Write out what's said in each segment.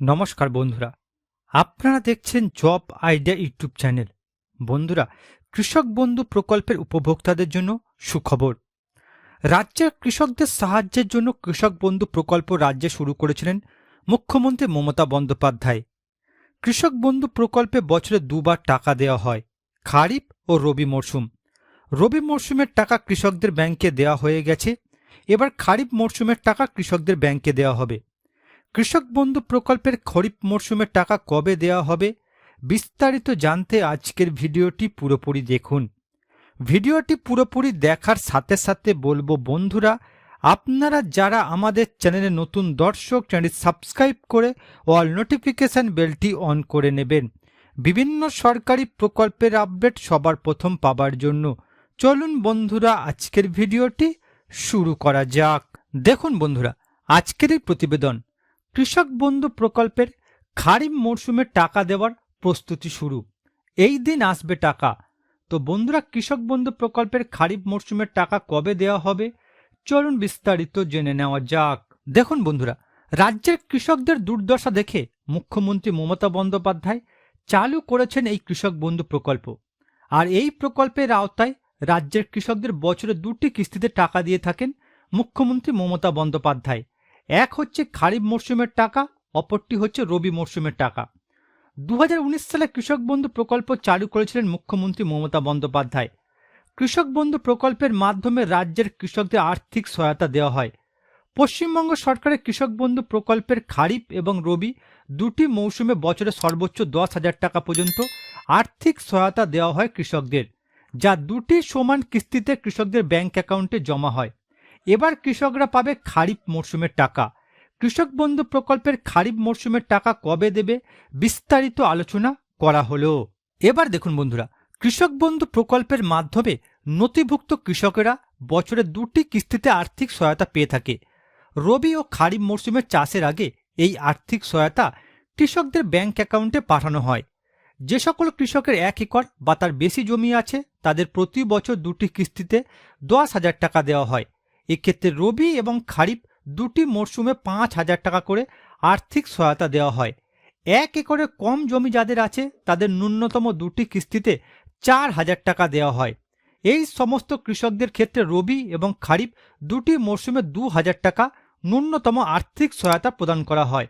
নমস্কার বন্ধুরা, আপনারা দেখছেন জব আইডিয়া ইউটিউব চ্যানেল। বন্ধুরা, কৃষক বন্ধু প্রকল্পের উপভোক্তাদের জন্য সুখবর। রাজ্যের কৃষকদের সাহায্যের জন্য কৃষক বন্ধু প্রকল্প রাজ্যে শুরু করেছিলেন মুখ্যমন্ত্রী মমতা বন্দ্যোপাধ্যায়। কৃষক বন্ধু প্রকল্পে বছরে দুবার টাকা দেওয়া হয়, খারিফ ও রবি মরশুম রবি মরশুমের টাকা কৃষকদের ব্যাংকে দেওয়া হয়ে গেছে, এবার খারিফ মরশুমের টাকা কৃষকদের ব্যাংকে দেওয়া হবে। কৃষক বন্ধু প্রকল্পের খরিফ মরশুমের টাকা কবে দেওয়া হবে বিস্তারিত জানতে আজকের ভিডিওটি পুরোপুরি দেখুন। ভিডিওটি পুরোপুরি দেখার সাথে সাথে বলব, বন্ধুরা, আপনারা যারা আমাদের চ্যানেলে নতুন দর্শক চ্যানেল সাবস্ক্রাইব করে অল নোটিফিকেশন বেলটি অন করে নেবেন। বিভিন্ন সরকারি প্রকল্পের আপডেট সবার প্রথম পাবার জন্য। চলুন, বন্ধুরা, আজকের ভিডিওটি শুরু করা যাক। দেখুন, বন্ধুরা, আজকের প্রতিবেদন। কৃষক বন্ধু প্রকল্পের খারিফ মরশুমে টাকা দেওয়ার প্রস্তুতি শুরু। এই দিন আসবে টাকা। তো বন্ধুরা, কৃষক বন্ধু প্রকল্পের খারিফ মরশুমের টাকা কবে দেওয়া হবে, চলুন বিস্তারিত জেনে নেওয়া যাক। দেখুন বন্ধুরা, রাজ্যের কৃষকদের দুর্দশা দেখে মুখ্যমন্ত্রী মমতা বন্দ্যোপাধ্যায় চালু করেছেন এই কৃষক বন্ধু প্রকল্প। আর এই প্রকল্পের আওতায় রাজ্যের কৃষকদের বছরে দুটি কিস্তিতে টাকা দিয়ে থাকেন মুখ্যমন্ত্রী মমতা বন্দ্যোপাধ্যায়। এক হচ্ছে খারিফ মরশুমের টাকা, অপরটি হচ্ছে রবি মরশুমের টাকা। দু হাজার উনিশ সালে কৃষক বন্ধু প্রকল্প চালু করেছিলেন মুখ্যমন্ত্রী মমতা বন্দ্যোপাধ্যায়। কৃষক বন্ধু প্রকল্পের মাধ্যমে রাজ্যের কৃষকদের আর্থিক সহায়তা দেওয়া হয়। পশ্চিমবঙ্গ সরকারের কৃষক বন্ধু প্রকল্পের খারিফ এবং রবি দুটি মৌসুমে বছরে সর্বোচ্চ দশ হাজার টাকা পর্যন্ত আর্থিক সহায়তা দেওয়া হয় কৃষকদের, যা দুটি সমান কিস্তিতে কৃষকদের ব্যাংক অ্যাকাউন্টে জমা হয়। এবার কৃষকরা পাবে খারিফ মরশুমের টাকা। কৃষক বন্ধু প্রকল্পের খারিফ মরশুমের টাকা কবে দেবে বিস্তারিত আলোচনা করা হলো। এবার দেখুন বন্ধুরা, কৃষক বন্ধু প্রকল্পের মাধ্যমে নথিভুক্ত কৃষকেরা বছরে দুটি কিস্তিতে আর্থিক সহায়তা পেয়ে থাকে। রবি ও খারিফ মরশুমের চাষের আগে এই আর্থিক সহায়তা কৃষকদের ব্যাংক অ্যাকাউন্টে পাঠানো হয়। যে সকল কৃষকের এক একর বা তার বেশি জমি আছে, তাদের প্রতি বছর দুটি কিস্তিতে দশ হাজার টাকা দেওয়া হয়। এক্ষেত্রে রবি এবং খারিফ দুটি মরশুমে পাঁচ হাজার টাকা করে আর্থিক সহায়তা দেওয়া হয়। এক একরে কম জমি যাদের আছে, তাদের ন্যূনতম দুটি কিস্তিতে চার হাজার টাকা দেওয়া হয়। এই সমস্ত কৃষকদের ক্ষেত্রে রবি এবং খারিফ দুটি মরশুমে দু হাজার টাকা ন্যূনতম আর্থিক সহায়তা প্রদান করা হয়।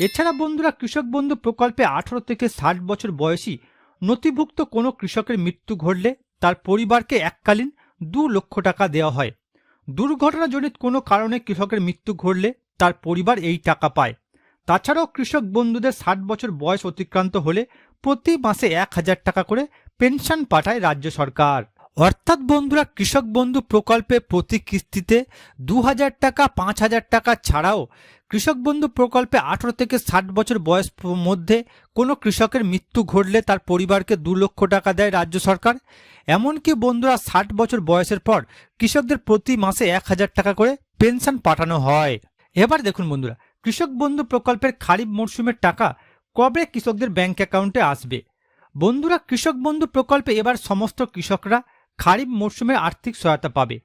এছাড়া বন্ধুরা, কৃষক বন্ধু প্রকল্পে আঠারো থেকে ষাট বছর বয়সী নথিভুক্ত কোনো কৃষকের মৃত্যু ঘটলে তার পরিবারকে এককালীন দু লক্ষ টাকা দেওয়া হয়। দুর্ঘটনাজনিত কোনো কারণে কৃষকের মৃত্যু ঘটলে তার পরিবার এই টাকা পায়। তাছাড়াও কৃষক বন্ধুদের ষাট বছর বয়স অতিক্রান্ত হলে প্রতি মাসে এক হাজার টাকা করে পেনশন পাঠায় রাজ্য সরকার। অর্থাৎ বন্ধুরা, কৃষক বন্ধু প্রকল্পে প্রতি কিস্তিতে দু হাজার টাকা পাঁচ হাজার টাকা ছাড়াও কৃষক বন্ধু প্রকল্পে আঠারো থেকে ষাট বছর বয়স মধ্যে কোনো কৃষকের মৃত্যু ঘটলে তার পরিবারকে দু লক্ষ টাকা দেয় রাজ্য সরকার। এমনকি বন্ধুরা, ষাট বছর বয়সের পর কৃষকদের প্রতি মাসে এক হাজার টাকা করে পেনশন পাঠানো হয়। এবার দেখুন বন্ধুরা, কৃষক বন্ধু প্রকল্পের খারিফ মরশুমের টাকা কবে কৃষকদের ব্যাংক অ্যাকাউন্টে আসবে? বন্ধুরা, কৃষক বন্ধু প্রকল্পে এবার সমস্ত কৃষকরা খারিফ মরশুমে আর্থিক সহায়তা পাবে।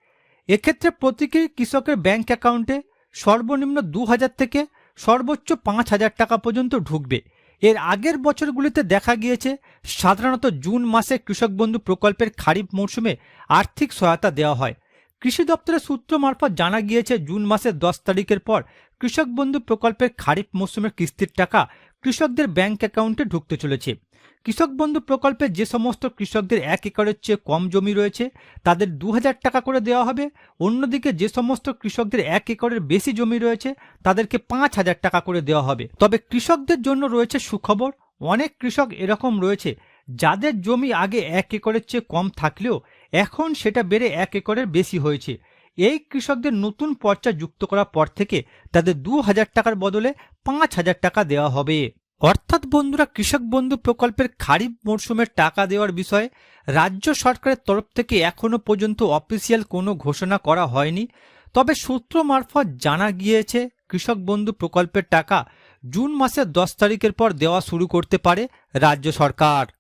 এক্ষেত্রে প্রতিটি কৃষকের ব্যাংক অ্যাকাউন্টে সর্বনিম্ন দু হাজার থেকে সর্বোচ্চ পাঁচ হাজার টাকা পর্যন্ত ঢুকবে। এর আগের বছরগুলিতে দেখা গিয়েছে, সাধারণত জুন মাসে কৃষক বন্ধু প্রকল্পের খারিফ মরশুমে আর্থিক সহায়তা দেওয়া হয়। কৃষি দপ্তরের সূত্র মারফত জানা গিয়েছে, জুন মাসের দশ তারিখের পর কৃষক বন্ধু প্রকল্পের খারিফ মরশুমের কিস্তির টাকা কৃষকদের ব্যাংক অ্যাকাউন্টে ঢুকতে চলেছে। কৃষক বন্ধু প্রকল্পে যে সমস্ত কৃষকদের এক একরের চেয়ে কম জমি রয়েছে, তাদের দু হাজার টাকা করে দেওয়া হবে। অন্যদিকে যে সমস্ত কৃষকদের এক একরের বেশি জমি রয়েছে, তাদেরকে পাঁচ হাজার টাকা করে দেওয়া হবে। তবে কৃষকদের জন্য রয়েছে সুখবর, অনেক কৃষক এরকম রয়েছে, যাদের জমি আগে এক একরের চেয়ে কম থাকলেও এখন সেটা বেড়ে এক একরের বেশি হয়েছে। এই কৃষকদের নতুন পর্চা যুক্ত করার পর থেকে তাদের দু হাজার টাকার বদলে পাঁচ হাজার টাকা দেওয়া হবে। অর্থাৎ বন্ধুরা, কৃষক বন্ধু প্রকল্পের খারিফ মরশুমের টাকা দেওয়ার বিষয়ে রাজ্য সরকারের তরফ থেকে এখনও পর্যন্ত অফিসিয়াল কোনো ঘোষণা করা হয়নি। তবে সূত্র মারফত জানা গিয়েছে, কৃষক বন্ধু প্রকল্পের টাকা জুন মাসের দশ তারিখের পর দেওয়া শুরু করতে পারে রাজ্য সরকার।